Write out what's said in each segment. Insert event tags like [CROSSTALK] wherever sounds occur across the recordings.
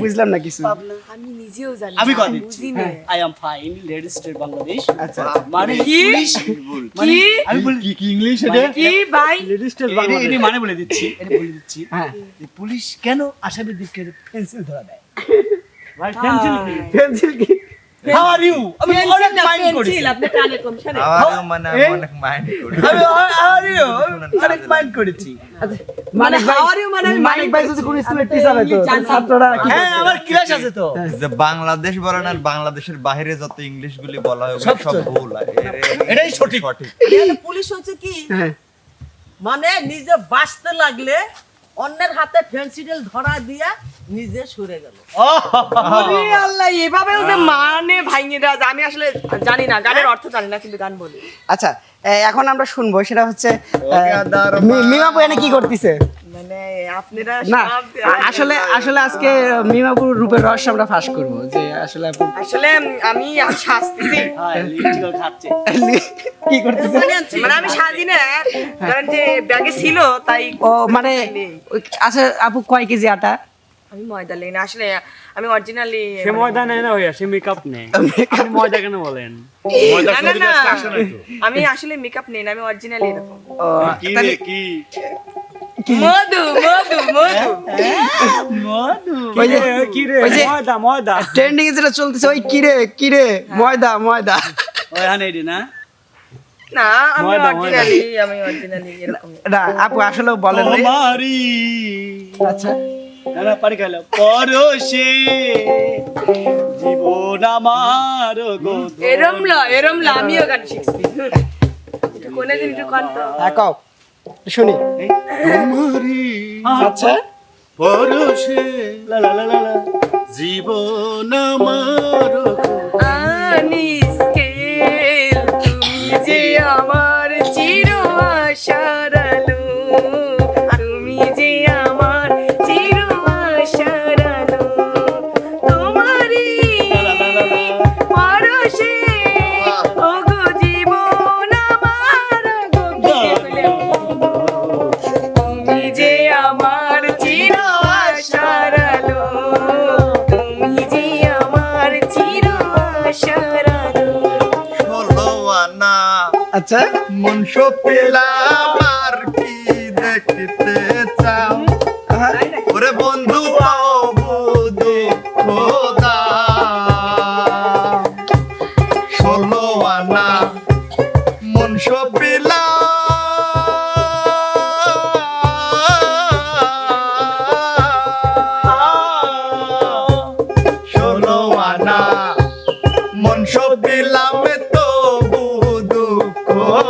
বুঝলাম না কিছু? আমি নিজেও জানি আমি কথা দিচ্ছি বুঝি না I am fine lady state Bangladesh আচ্ছা মানে কি? পুলিশ মানে কি? আমি বলি কি কি ইংলিশ এটা? কি? ভাই রেজিস্টার বাংলাদেশ এটা মানে বলে দিচ্ছি এটা বলে দিচ্ছি। হ্যাঁ। পুলিশ কেন আসামিদেরকে পেন্সিল ধরা দেয়? [LAUGHS] পেন্সিল কি? হাউ আর ইউ আমি অনেক মাইন্ড করি আপনি কানে কম শোনেন মানে অনেক মাইন্ড করি আমি হাউ আর ইউ অনেক মাইন্ড করেছি ভাই how are you? মানে আমি মানিক ভাই যদি কোন। স্কুলের টিচার। ছাত্ররা কি হ্যাঁ আমার ক্লাস আছে তো। যে বাংলাদেশ বলেন আর বাংলাদেশের বাইরে যত ইংলিশ গুলি বলা হয় সব সব ভুল আর এটাই সঠিক। সঠিক। পুলিশ হচ্ছে কি? হ্যাঁ। মানে নিজে বাঁচতে লাগলে অন্যের হাতে ফেন্সিডেল ধরা দিয়ে নিজে সরে গেল। আল্লাহ। এভাবেও যে মানে ভাঙিয়ে দেওয়া আমি আসলে জানি না গানের অর্থ জানি না কিন্তু গান বলি। আচ্ছা এখন আমরা শুনব সেটা হচ্ছে এনে কি করতেছে? মানে আপনারা না আসলে আসলে আজকে মিমাপুর রূপের রহস্য আমরা ফাঁস করব যে আসলে আসলে আমি শাস্তিছি হ্যাঁ কি করতেছে? মানে আমি সাজি না ধরেন যে ব্যাগে ছিল তাই ও মানে আচ্ছা আপু কয় কেজি আটা? আমি ময়দা লেই না আসলে আমি অরিজিনালি সে ময়দা নেয় না হইয়া সে মেকআপ নেয়। [LAUGHS] আপনি ময়দা কেন বলেন? না না না। [LAUGHS] আমি আসলে মেকআপ নেই না আমি অরিজিনালি এরকম। কি রে কি? মধু মধু মধু। ওই কি রে ময়দা ময়দা। ট্রেন্ডিং এ যেটা চলতেছে ওই কিরে কিরে ময়দা ময়দা। না? না আমি অরিজিনালি আমি অরিজিনালি এরকম না আপু আসলে বলেন। আচ্ছা। না পারি খাইলো পরশে জীবন আমার গো এরম ল এরম ল আমিও গান শিখছি। একটু কোনে দিন একটু কন তো হ্যাঁ কও। শুনি। তোমারি আচ্ছা। পরশে লা লা লা লা। জীবন আমার আচ্ছা মনস পেলাম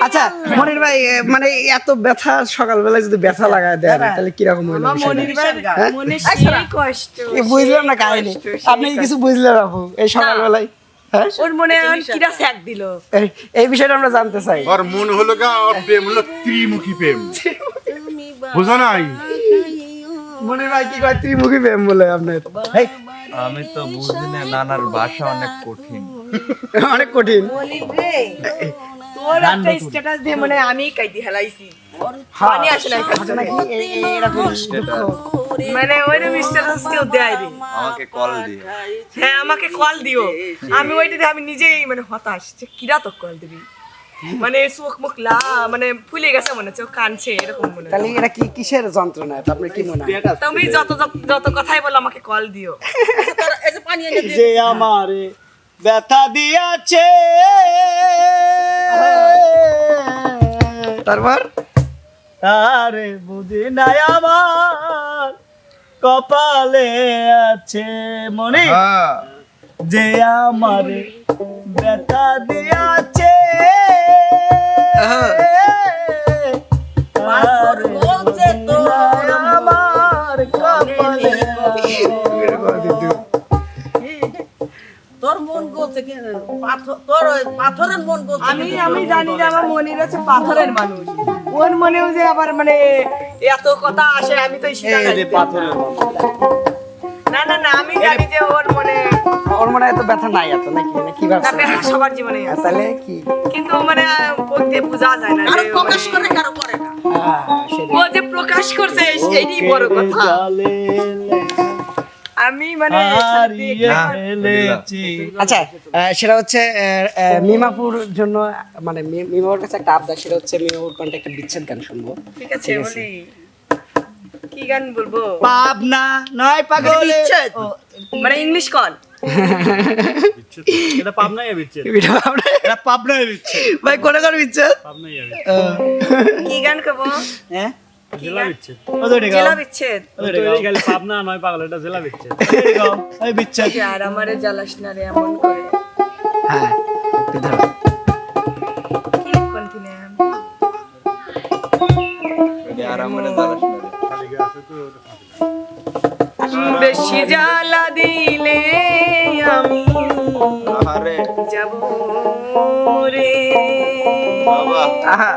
আচ্ছা মনির ভাই মানে এত ব্যথা সকালবেলা যদি ব্যথা লাগায় দেয় তাহলে কীরকম হইল মনির ভাই হ্যাঁ? মনে সেই কষ্ট বুঝলাম না কাহিনী। আপনি কিছু বুঝলেন আপু এই সকালবেলায়? হ্যাঁ? ওর মনে কিরা স্যাক দিল। এই- এই বিষয়টা আমরা জানতে চাই। ওর মন হলো গা ওর প্রেম হলো ত্রিমুখী প্রেম। বুঝো নাই? মনির ভাই কি কয়? ত্রিমুখী প্রেম বলে আপনার। আমি তো বুঝি না নানার ভাষা অনেক কঠিন। অনেক কঠিন। মনে হয় আমি কাইদি হেলাইছি মানে ওইরকম স্ট্যাটাস কেউ দেয় আমাকে কল হ্যাঁ আমাকে কল দিও। আমি ওইটাতে আমি নিজেই মানে হতাশ যে কিরা তো কল দিবি? মানে চোখ মুখ লা মানে ফুলে গেছে মনে হচ্ছে কানছে এরকম মনে তাহলে এটা কি কিসের যন্ত্রণা আপনার কি মনে হয়? তুমি যত যত- কথাই বলো আমাকে কল দিও। [LAUGHS] এই পানি যে আমারে। ব্যথা দিয়াছে। তারপর? তারে বুঝি নাই আমার কপালে আছে মনে। হ্যাঁ। যে আমারে ব্যথা দিয়াছে। তোর আমার কপালে তোর মন গলছে তোর পাথরের মন গলছে আমি আমি জানি যে আমার মনির হচ্ছে পাথরের মানুষ। ওর মনেও যে আবার মানে এত কথা আসে আমি তো। পাথরের না না না আমি জানি যে ওর মনে ওর মনে এত ব্যথা নাই এত নাকি? না কি না ব্যথা? সবার জীবনে আছে। তাহলে কি? কিন্তু মানে দিয়ে বোঝা যায় না কারও প্রকাশ মানে- করে কারও করে না। হ্যাঁ, ও যে প্রকাশ করছে এইটাই বড় কথা। আমি মানে ফেলেছি আচ্ছা সেটা হচ্ছে মিমাপুর জন্য মানে মিমাপুর কাছে একটা আবদার সেটা হচ্ছে মিমাপুর কণ্ঠে একটা বিচ্ছেদ গান শুনব। ঠিক আছে বলি। কি গান বলব? পাবনা নয় পাগলে। বিচ্ছেদ। ও, মানে ইংলিশ কল। এটা পাবনাই বিচ্ছে এটা ভাই কোনে কোনে বিচ্ছেদ? পাবনাই কি গান করব হ্যাঁ? জেলা গান বিচ্ছে ও তো এটা জেলা বিচ্ছেদ। ও তো এটা গাও। খালি পাবনা নয় পাগল এটা জেলা বিচ্ছে এই বিচ্ছেদ। আর আমারে জ্বালাস না রে এমন করে? হ্যাঁ ধরো। বেশি জ্বালা দিলে আমি যাব রে। বাবা। আহা।